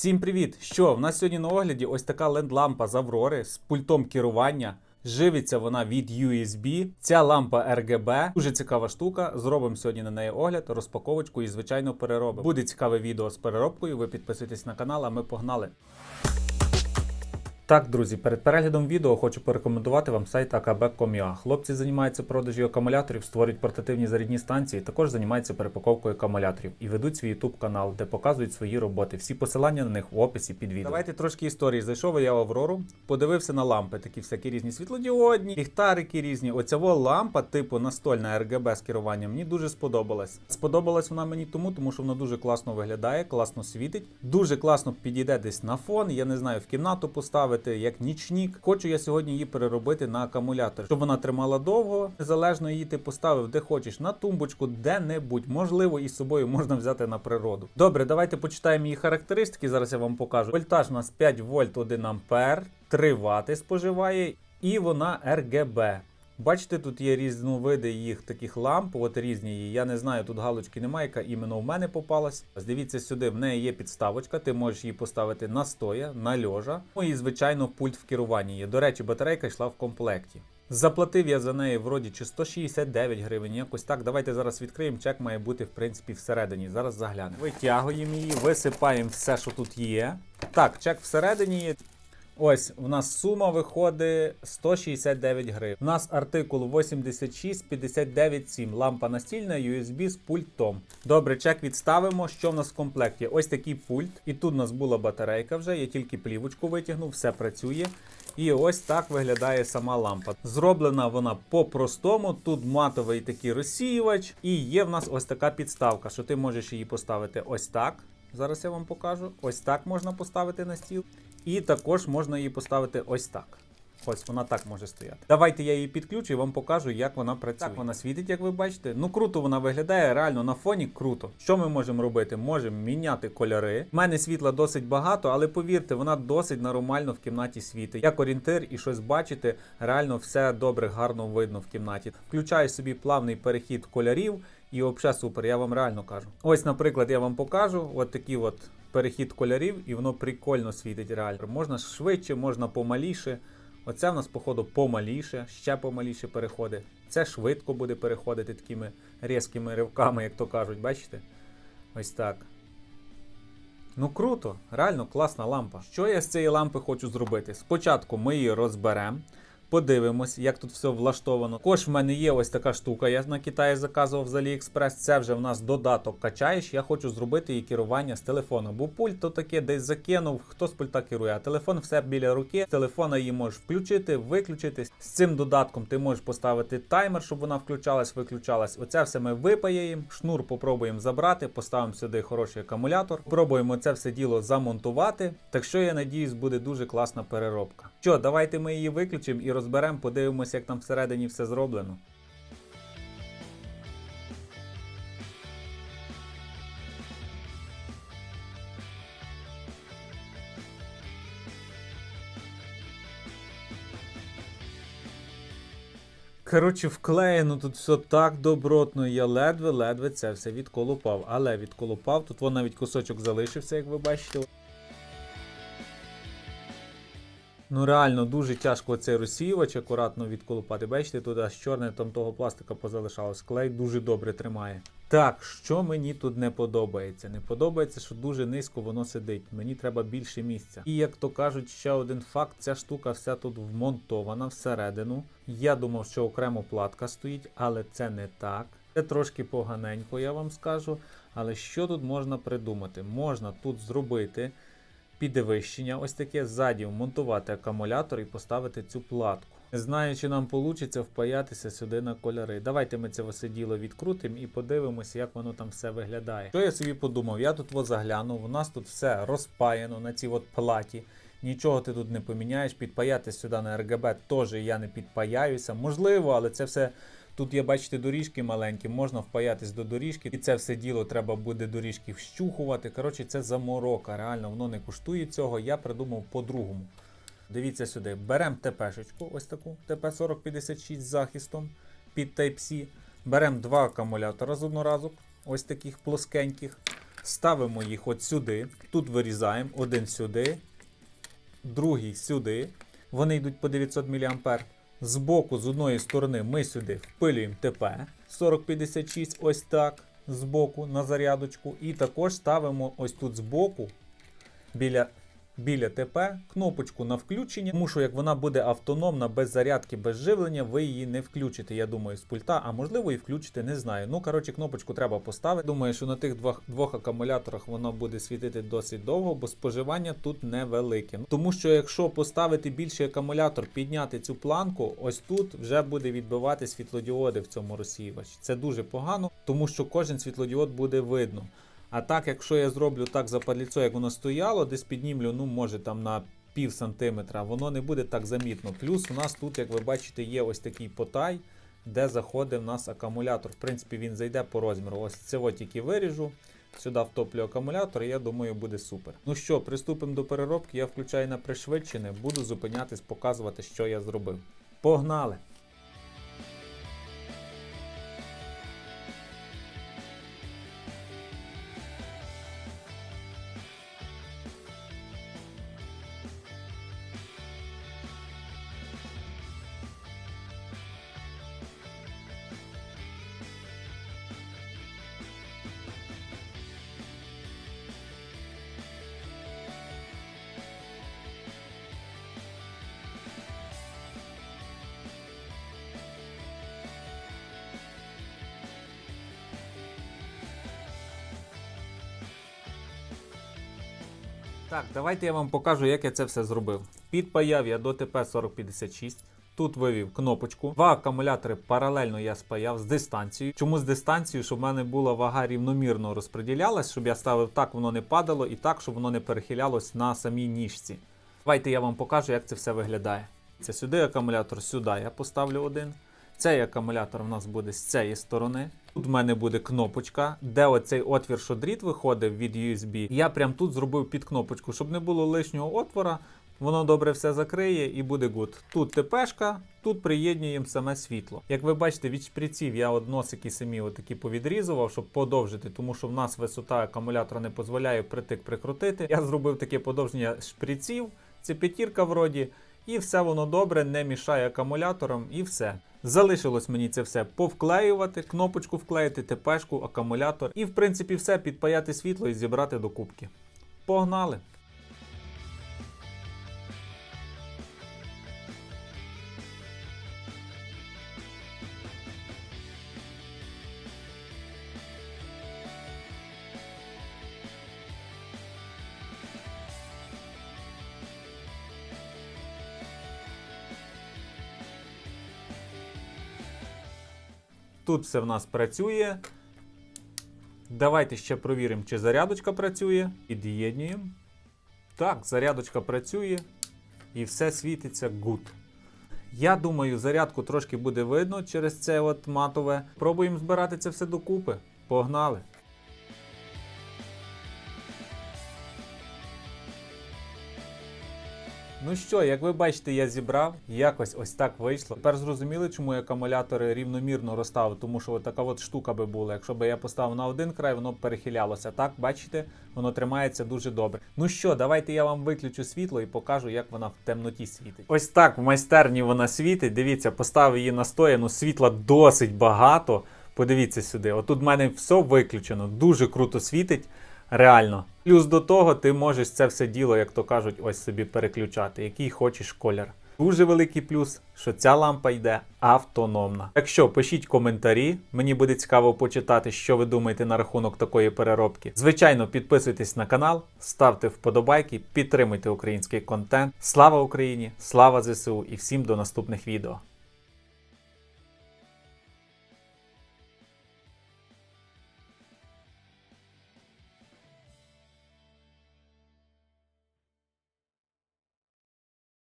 Всім привіт! Що в нас сьогодні на огляді ось така ленд-лампа з Аврори з пультом керування. Живиться вона від USB. Ця лампа RGB. Дуже цікава штука. Зробимо сьогодні на неї огляд, розпаковочку і звичайно переробимо. Буде цікаве відео з переробкою. Ви підписуйтесь на канал, а ми погнали. Так, друзі, перед переглядом відео хочу порекомендувати вам сайт akb.com.ua. Хлопці займаються продажі акумуляторів, створюють портативні зарядні станції, також займаються перепаковкою акумуляторів і ведуть свій YouTube канал, де показують свої роботи. Всі посилання на них в описі під відео. Давайте трошки історії. Зайшов я в Аврору, подивився на лампи, такі всякі різні світлодіодні, ліхтарики різні. Оця лампа, типу настольна RGB з керуванням, мені дуже сподобалась. Сподобалась вона мені тому, тому що вона дуже класно виглядає, класно світить, дуже класно підійде десь на фон. Я не знаю, в кімнату поставити як нічник. Хочу я сьогодні її переробити на акумулятор, щоб вона тримала довго. Незалежно її ти поставив де хочеш на тумбочку, де-небудь. Можливо, і з собою можна взяти на природу. Добре, давайте почитаємо її характеристики. Зараз я вам покажу. Вольтаж у нас 5 вольт 1 ампер, 3 вати споживає, і вона RGB. Бачите, тут є різновиди їх таких ламп, от різні її. Я не знаю, тут галочки немає, яка іменно в мене попалась. Дивіться сюди, в неї є підставочка, ти можеш її поставити на стоя, на льожа. Ну і звичайно пульт в керуванні є. До речі, батарейка йшла в комплекті. Заплатив я за неї вроді чи 169 гривень, якось так. Давайте зараз відкриємо. Чек має бути в принципі всередині. Зараз заглянемо. Витягуємо її, висипаємо все, що тут є. Так, чек всередині є. Ось у нас сума виходить 169 гривень. У нас артикул 86597, лампа настільна, USB з пультом. Добре, чек відставимо. Що в нас в комплекті? Ось такий пульт. І тут у нас була батарейка вже. Я тільки плівочку витягнув, все працює. І ось так виглядає сама лампа. Зроблена вона по-простому. Тут матовий такий розсіювач, і є в нас ось така підставка, що ти можеш її поставити ось так. Зараз я вам покажу. Ось так можна поставити на стіл. І також можна її поставити ось так. Ось вона так може стояти. Давайте я її підключу і вам покажу, як вона працює. Так вона світить, як ви бачите. Ну круто вона виглядає, реально на фоні круто. Що ми можемо робити? Можемо міняти кольори. У мене світла досить багато, але повірте, вона досить нормально в кімнаті світить. Як орієнтир і щось бачите, реально все добре, гарно видно в кімнаті. Включаю собі плавний перехід кольорів. І взагалі супер, я вам реально кажу. Ось, наприклад, я вам покажу от такий от перехід кольорів, і воно прикольно світить реально. Можна швидше, можна помаліше. Оце в нас, походу, помаліше, ще помаліше переходить. Це швидко буде переходити такими різкими ривками, як то кажуть, бачите? Ось так. Ну круто, реально класна лампа. Що я з цієї лампи хочу зробити? Спочатку ми її розберемо. Подивимось, як тут все влаштовано. Також в мене є ось така штука. Я на Китаї заказував з AliExpress. Це вже в нас додаток качаєш. Я хочу зробити її керування з телефону. Бо пульт то таке десь закинув, хто з пульта керує, а телефон все біля руки. З телефона її можеш включити, виключити. З цим додатком ти можеш поставити таймер, щоб вона включалась, виключалась. Оце все ми випаяємо. Шнур попробуємо забрати, поставимо сюди хороший акумулятор. Пробуємо це все діло замонтувати. Так що я надіюсь, буде дуже класна переробка. Що, давайте ми її виключимо і розберемо, подивимося, як там всередині все зроблено. Коротше, вклеєно тут все так добротно. Я ледве-ледве це все відколупав. Але відколупав. Тут вон навіть кусочок залишився, як ви бачите. Ну реально дуже тяжко цей розсіювач акуратно відколупати. Бачите, тут аж чорне там того пластика позалишалось. Клей дуже добре тримає. Так, що мені тут не подобається? Не подобається, що дуже низько воно сидить. Мені треба більше місця. І як то кажуть, ще один факт: ця штука вся тут вмонтована всередину. Я думав, що окремо платка стоїть, але це не так. Це трошки поганенько, я вам скажу. Але що тут можна придумати? Можна тут зробити підвищення, ось таке ззаді вмонтувати акумулятор і поставити цю платку. Не знаю, чи нам вийде впаятися сюди на кольори. Давайте ми це все діло відкрутимо і подивимося, як воно там все виглядає. Що я собі подумав? Я тут заглянув, у нас тут все розпаяно на цій от платі. Нічого ти тут не поміняєш, підпаяти сюди на RGB теж я не підпаяюся. Можливо, але це все. Тут є, бачите, доріжки маленькі, можна впаятись до доріжки, і це все діло треба буде доріжки вщухувати. Коротше, це заморока. Реально, воно не коштує цього. Я придумав по-другому. Дивіться сюди, беремо ТП-шечку, ось таку ТП-4056 з захистом під Type-C. Беремо два акумулятора з одноразок, ось таких плоскеньких. Ставимо їх от сюди. Тут вирізаємо один сюди, другий сюди. Вони йдуть по 900 мА. Збоку, з одної сторони, ми сюди впилюємо ТП 4056, ось так, збоку на зарядочку. І також ставимо ось тут збоку біля, біля ТП кнопочку на включення, тому що як вона буде автономна, без зарядки, без живлення, ви її не включите, я думаю, з пульта, а можливо і включите, не знаю. Ну, коротше, кнопочку треба поставити. Думаю, що на тих двох, двох акумуляторах вона буде світити досить довго, бо споживання тут невелике. Тому що якщо поставити більший акумулятор, підняти цю планку, ось тут вже буде відбивати світлодіоди в цьому розсіювачі. Це дуже погано, тому що кожен світлодіод буде видно. А так, якщо я зроблю так западліцо, як воно стояло, десь піднімлю, ну може там на пів сантиметра, воно не буде так замітно. Плюс у нас тут, як ви бачите, є ось такий потай, де заходить в нас акумулятор. В принципі, він зайде по розміру. Ось це от тільки виріжу. Сюди втоплю акумулятор, і я думаю, буде супер. Ну що, приступимо до переробки. Я включаю на пришвидшене, буду зупинятись, показувати, що я зробив. Погнали! Так, давайте я вам покажу, як я це все зробив. Підпаяв я до ТП-4056. Тут вивів кнопочку. Два акумулятори паралельно я спаяв з дистанцією. Чому з дистанцією? Щоб в мене була вага рівномірно розподілялась, щоб я ставив так, воно не падало, і так, щоб воно не перехилялось на самій ніжці. Давайте я вам покажу, як це все виглядає. Це сюди акумулятор, сюди я поставлю один. Цей акумулятор у нас буде з цієї сторони. Тут в мене буде кнопочка, де оцей отвір, що дріт виходив від USB. Я прям тут зробив під кнопочку, щоб не було лишнього отвора. Воно добре все закриє і буде гуд. Тут ТПшка, тут приєднуємо саме світло. Як ви бачите, від шприців я от носики самі отакі повідрізував, щоб подовжити, тому що в нас висота акумулятора не дозволяє притик прикрутити. Я зробив таке подовження шприців, це п'ятірка вроді, і все воно добре, не мішає акумуляторам і все. Залишилось мені це все повклеювати, кнопочку вклеїти, ТПшку, акумулятор і в принципі все підпаяти світло і зібрати до кубки. Погнали! Тут все в нас працює. Давайте ще провіримо, чи зарядочка працює. Під'єднуємо. Так, зарядочка працює. І все світиться good. Я думаю, зарядку трошки буде видно через це от матове. Пробуємо збирати це все докупи. Погнали! Ну що, як ви бачите, я зібрав, якось ось так вийшло. Тепер зрозуміли, чому я акумулятори рівномірно розставив, тому що така от штука би була. Якщо б я поставив на один край, воно б перехилялося. Так, бачите, воно тримається дуже добре. Ну що, давайте я вам виключу світло і покажу, як вона в темноті світить. Ось так в майстерні вона світить. Дивіться, поставив її на стояну, світла досить багато. Подивіться сюди. Отут в мене все виключено, дуже круто світить. Реально. Плюс до того ти можеш це все діло, як то кажуть, ось собі переключати, який хочеш колір. Дуже великий плюс, що ця лампа йде автономна. Так що пишіть коментарі, мені буде цікаво почитати, що ви думаєте на рахунок такої переробки. Звичайно, підписуйтесь на канал, ставте вподобайки, підтримуйте український контент. Слава Україні! Слава ЗСУ і всім до наступних відео!